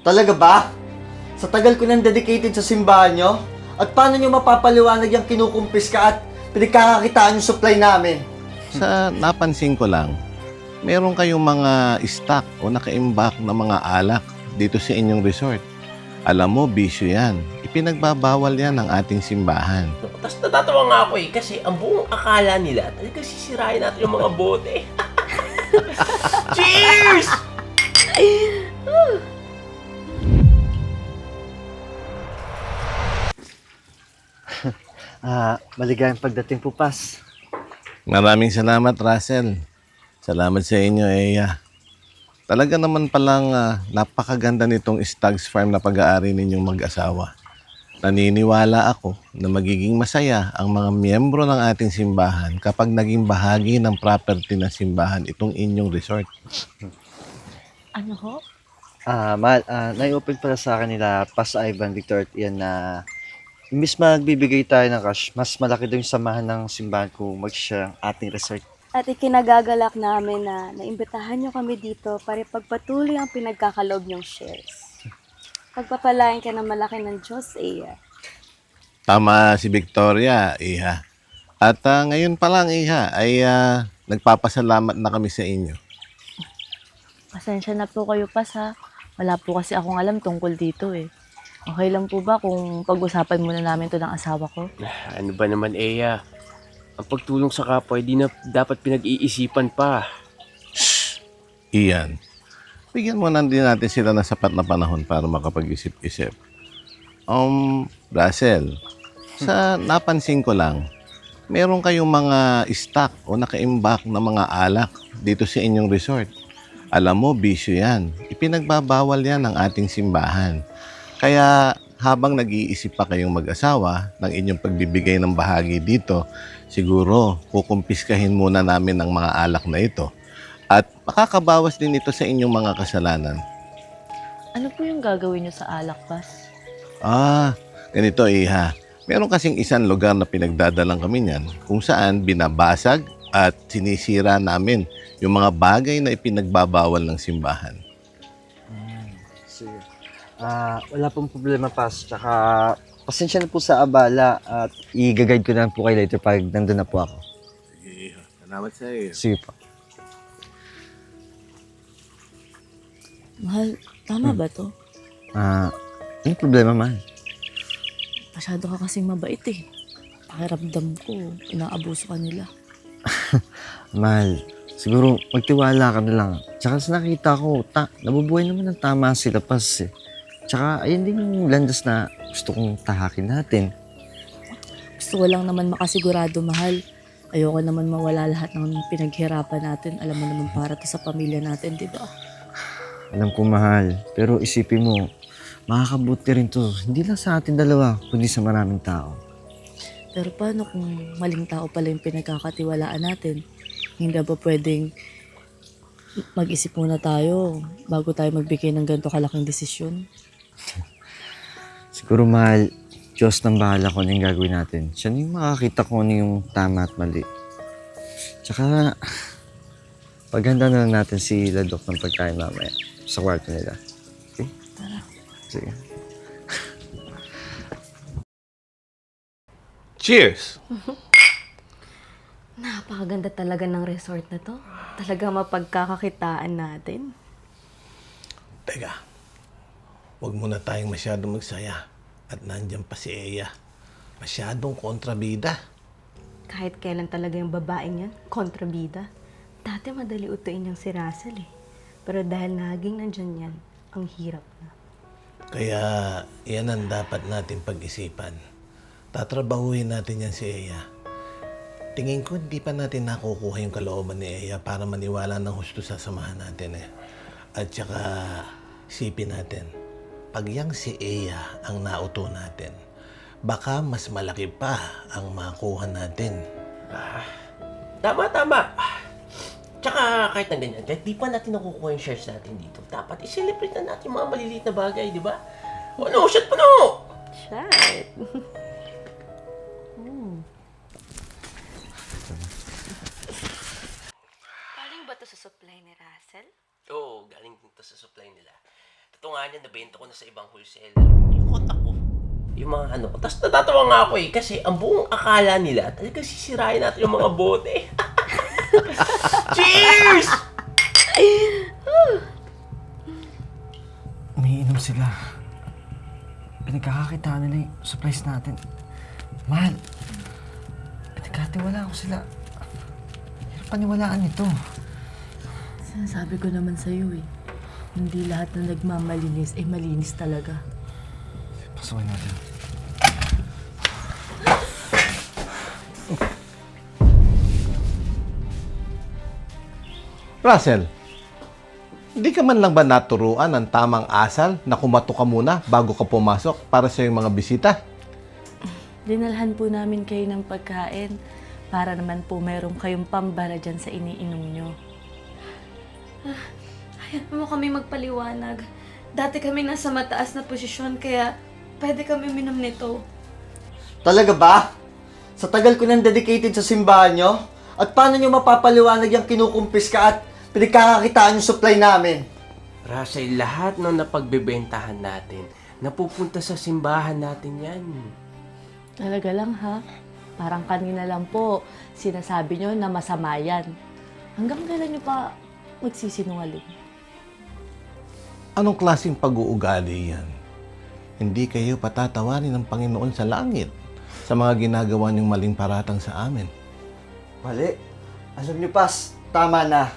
Talaga ba? Sa tagal ko nang dedicated sa simbahan nyo? At paano nyo mapapaliwanag yung kinukumpis ka at pinagkakakitaan yung supply namin? Sa napansin ko lang, meron kayong mga stock o nakaimbak na mga alak dito sa inyong resort. Alam mo, bisyo yan. Ipinagbabawal yan ng ating simbahan. Tapos natatawa nga ako eh, kasi ang buong akala nila, talagang sisirain natin yung mga bote. Cheers! Ah, maligayang pagdating po, Pas. Maraming salamat, Russell. Salamat sa inyo, Eya. Talaga naman palang ah, napakaganda nitong Stags Farm na pag-aari ninyong mag-asawa. Naniniwala ako na magiging masaya ang mga miyembro ng ating simbahan kapag naging bahagi ng property ng simbahan itong inyong resort. Ano ho? Ah, mahal, ah, nai-open pala sa akin nila Pas Ivan Victor at yan na imbis magbibigay tayo ng cash, mas malaki daw yung samahan ng simbahan kung mag-share ang ating resort. At ikinagagalak namin na naimbitahan nyo kami dito para pagpatuloy ang pinagkakaloob nyong shares. Pagpapalain ka ng malaki ng Diyos, eh. Tama si Victoria, Iha. At ah, ngayon pa lang, Iha, ay ah, nagpapasalamat na kami sa inyo. Pasensya na po kayo pa sa wala po kasi akong alam tungkol dito eh. Okay lang po ba kung pag-usapan muna namin to ng asawa ko? Ano ba naman, Eya? Ang pagtulong sa kapwa, hindi na dapat pinag-iisipan pa. Iyan. Bigyan mo na din natin sila ng sapat na panahon para makapag-isip-isip. Um, Russell, sa napansin ko lang, meron kayong mga stock o nakaimbak na mga alak dito sa inyong resort. Alam mo, bisyo yan. Ipinagbabawal yan ng ating simbahan. Kaya habang nag-iisip pa kayong mag-asawa ng inyong pagbibigay ng bahagi dito, siguro kukumpiskahin muna namin ng mga alak na ito at makakabawas din ito sa inyong mga kasalanan. Ano po yung gagawin nyo sa alak, Pas? Ah, ganito iha. Meron kasing isang lugar na pinagdadalang kami niyan kung saan binabasag at sinisira namin yung mga bagay na ipinagbabawal ng simbahan. Sige. Ah, wala pong problema, Pas. Tsaka, pasensya na po sa abala at i-guide ko na lang po kayo later pag nandun na po ako. Sige. Salamat sa iyo. Sige po. Mahal, tama ba to? Ah, ano problema, mahal? Masyado ka kasing mabait eh. Pakiramdam ko, inaabuso ka nila. Mahal, siguro magtiwala ka na lang. Tsaka sa nakita ko, ta, nabubuhay naman ng tama sila pas eh. Tsaka ayun din yung landas na gusto kong tahakin natin. Gusto ko lang naman makasigurado, mahal. Ayoko naman mawala lahat ng pinaghirapan natin. Alam mo naman para to sa pamilya natin, di ba? Alam ko mahal, pero isipin mo, makakabuti rin to. Hindi lang sa atin dalawa, kundi sa maraming tao. Pero paano kung maling tao pala yung pinagkakatiwalaan natin? Hindi ba pwedeng mag-isip muna tayo bago tayo magbigay ng ganito kalaking desisyon? Siguro mahal, Diyos nang bahala kung ano yung gagawin natin. Siya na yung makakita kung ano yung tama at mali. Tsaka, paghanda na lang natin si Ladok ng pagkain mamaya sa kwarto nila. Okay? Sige. Cheers! Napakaganda talaga ng resort na to. Talaga mapagkakakitaan natin. Teka, huwag muna tayong masyadong magsaya. At nandyan pa si Eya. Masyadong kontrabida. Kahit kailan talaga yung babaeng yan, kontrabida. Dati madali utuin yung si Russell eh. Pero dahil naging nandyan yan, ang hirap na. Kaya yan ang dapat natin pag-isipan. Tatrabahuhin natin yan si Eya. Tingin ko hindi pa natin nakukuha yung kalooban ni Eya para maniwala ng husto sa samahan natin eh. At saka sipin natin, pag yang si Eya ang nauto natin, baka mas malaki pa ang makuha natin. Tama, tama. Tsaka kahit na ganyan, kahit di pa natin nakukuha yung shares natin dito, dapat i-celebrate na natin yung mga maliliit na bagay, di ba? O no, shot pa no! Shit! Galing ba to sa supply ni Russell? Oo, galing dito sa supply nila. Ito nga niya, nabenta ko na sa ibang wholesaler. Yung kontak ko. Yung mga ano. Tapos natatawa nga ako eh. Kasi ang buong akala nila, talagang sisirain natin yung mga bote. Cheers! Umiinom sila. Pinagkakakitaan nila yung supplies natin. Mahal, pinagkatiwala ko sila. Hirap paniwalaan ito. Sinasabi ko naman sa'yo eh. Hindi lahat na nagmamalinis ay malinis talaga. Pasukin natin. Russell, hindi ka man lang ba naturuan ng tamang asal na kumato ka muna bago ka pumasok para sa iyong mga bisita? Dinalhan po namin kayo ng pagkain para naman po meron kayong pambara dyan sa iniinom nyo. Hayaan mo kami magpaliwanag. Dati kami nasa mataas na posisyon kaya pwede kami minom nito. Talaga ba? Sa tagal ko nang dedicated sa simbahan nyo? At paano nyo mapapaliwanag yung kinukumpis ka at pinagkakakitaan yung supply namin? Russell, lahat ng napagbebentahan natin, napupunta sa simbahan natin yan. Talaga lang ha? Parang kanina lang po, sinasabi nyo na masama yan. Hanggang kailan nyo pa magsisinungaling? Anong klaseng pag-uugali yan? Hindi kayo patatawanin ng Panginoon sa langit sa mga ginagawa niyong maling paratang sa amin. Mali. Alam nyo, Pas, tama na.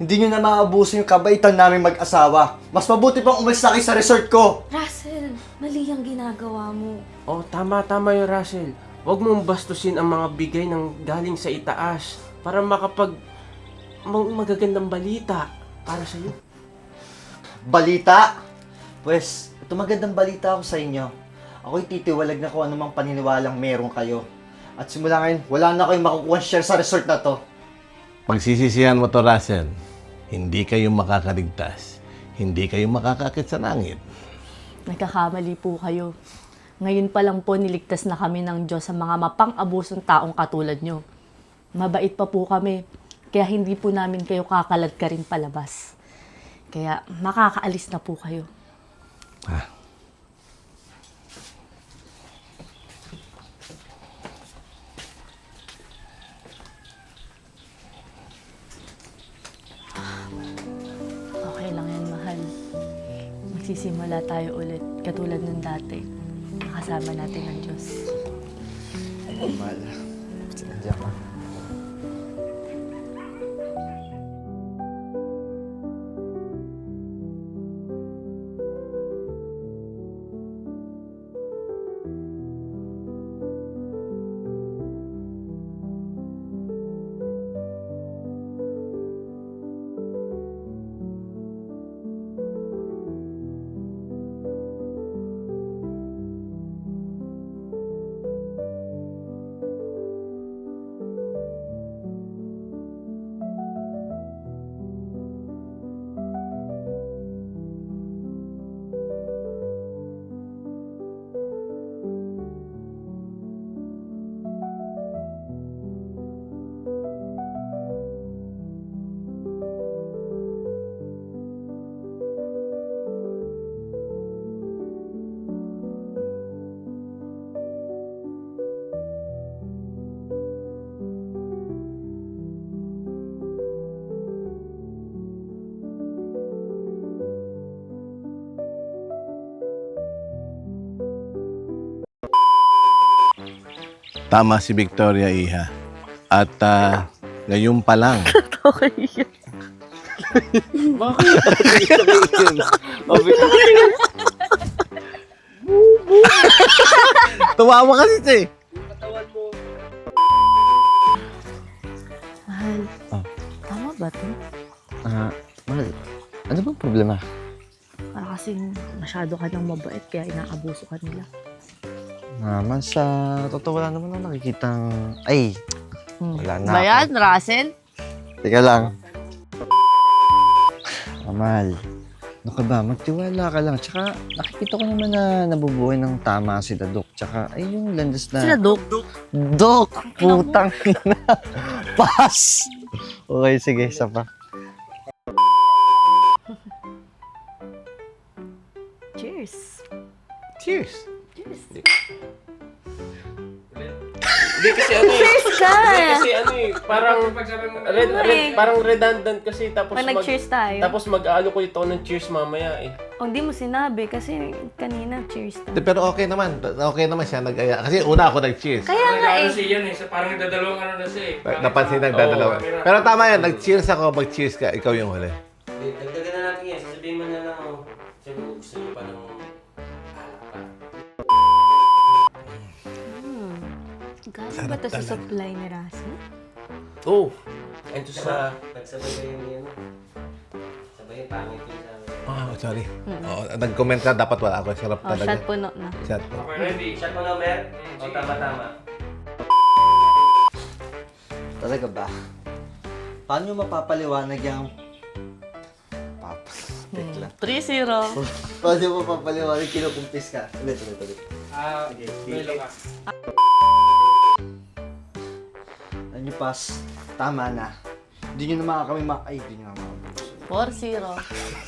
Hindi nyo na maabuso yung kabaitan namin mag-asawa. Mas mabuti pang umalis na kayo sa resort ko. Russell, mali ang ginagawa mo. Oh, tama, tama yun, Russell. Huwag mong bastusin ang mga bigay ng galing sa itaas para makapag mag- magagandang balita para sa iyo. Balita? Pwes, ito magandang balita ako sa inyo. Ako'y titiwalag na kung anumang paniniwalang meron kayo. At simula ngayon, wala na kayong makukuha share sa resort na to. Pagsisisihan mo to, Russell, hindi kayo makakaligtas. Hindi kayo makakakit sa langit. Nagkakamali po kayo. Ngayon pa lang po niligtas na kami ng Diyos sa mga mapang-abusong taong katulad nyo. Mabait pa po kami, kaya hindi po namin kayo kakalat ka rin palabas. Kaya makakaalis na po kayo. Okay lang yan, mahal. Magsisimula tayo ulit, katulad ng dati. Makasama natin ang Diyos. Mahal. Sinadya ka. Tama si Victoria Iha. At ah, ngayon pa lang. Okay. Tumawa kasi siya eh. Mahal, Oh. tama ba to? Ah, mahal. Ano bang problema? Para kasing masyado ka nang mabait kaya inaabuso ka nila. Naman sa totoo wala naman ako nakikitang... Ay, Hmm. Wala na Ba ako. Russell? teka lang. Mahal. Ano ka ba? Magtiwala ka lang. Tsaka nakikita ko naman na nabubuhay ng tama si Dadok. Tsaka ay yung landas na... Sila, Dok. Dok! Putang ina. Pass! Okay, sige. Isa pa. Parang red, Ano red, eh? parang redundant kasi tapos Pag nag-cheers tayo. Tapos mag-ano ko ito ng cheers mamaya eh. O, hindi mo sinabi kasi kanina cheers tayo. De, Pero okay naman. Okay naman siya nag-aya. Kasi una ako nag-cheers. Kaya nga eh. Kasi yan eh, sa parang nagdadalawang ano na siya eh. Na- Napansin nagdadalawa. Oo. Pero tama yan. Nag-cheers ako. Mag-cheers ka. Ikaw yung huli. Dagdagan na natin yan. Sasabihin mo na lang oh. Sabi mo gusto niyo pa ng Galing ba ito sa supply ni Russell? Oh! And to sa... Nagsabay kayo ni ano? Sabay yung pangit yung sa amin. Oh, sorry. Oo, nag-comment ka. Dapat wala ako. Sarap O, talaga. shot puno na. Shot po. Okay, ready. Shot mo na, Mer? O, tama-tama. Talaga ba? Paano nyo mapapaliwanag yung... Papa. Tek lang. 3-0. Paano mo mapapaliwanag kinukumpis ka? Ulit, ulit, ulit. Ah, Melo ka. Ano nyo, pas? Tama na. Hindi nyo naman kami ma... Ay, hindi nyo naman maubos. 4-0.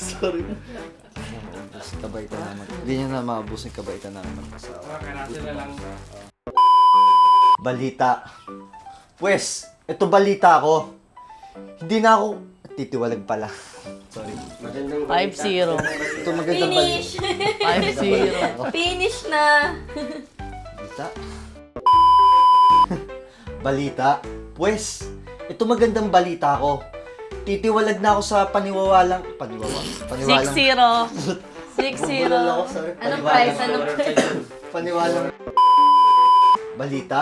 Sorry. Maubos. Kabaitan naman. Hindi nyo na maubos yung kabaitan namin mag-asawa. Mga kanasin na lang. Balita. Pwes, ito balita ko. Hindi na ako... Titiwalag pala. Sorry. Magandang 5-0. Ito magandang balita. Finish! 5-0. Finish na! Balita? balita? Pwes, ito magandang balita ko. Titiwalag na ako sa paniwawalang... Paniwawalang? Paniwalang... 6-0. Bubulol ako, 6-0. sorry. Anong Paniwalang- price? Anong price? Paniwalang... Balita?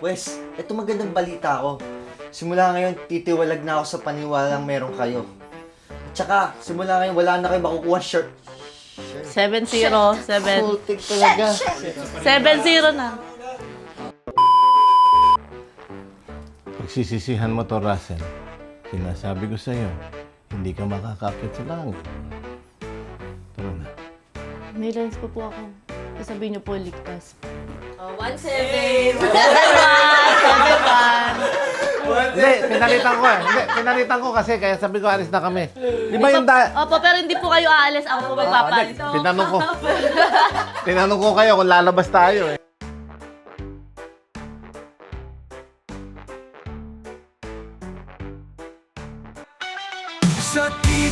Pwes, ito magandang balita ko. Simula ngayon, titiwalag na ako sa paniwalang meron kayo. At saka, simula ngayon, wala na kayo makukuha shirt. 7-0. 7. Putik talaga. 7-0 na. Pagsisisihan mo to, Russell. Sinasabi ko sa'yo, hindi ka makakapit sa langit. Tara na. May lens pa po ako. Sasabihin niyo po ligtas. Oh, 1-7! Hindi, pinalitan ko eh. Hindi, pinalitan ko kasi kaya sabi ko alis na kami. Di ba yung da... Opo, pero hindi po kayo aalis. Ako po magpapalit. Ah, Tinanong ko. Tinanong ko kayo kung lalabas tayo eh.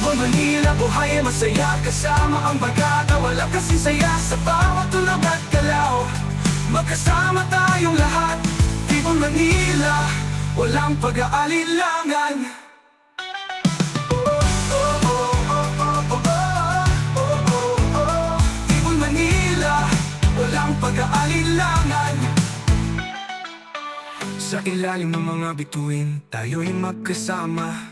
Tibo, Manila, buhay ay masaya. Kasama ang bagata, wala kasi saya. Sa bawat tulog at galaw Magkasama tayong lahat. Tibo, Manila, walang pag-aalilangan pag-aalilangan Sa ilalim ng mga bituin, tayo'y magkasama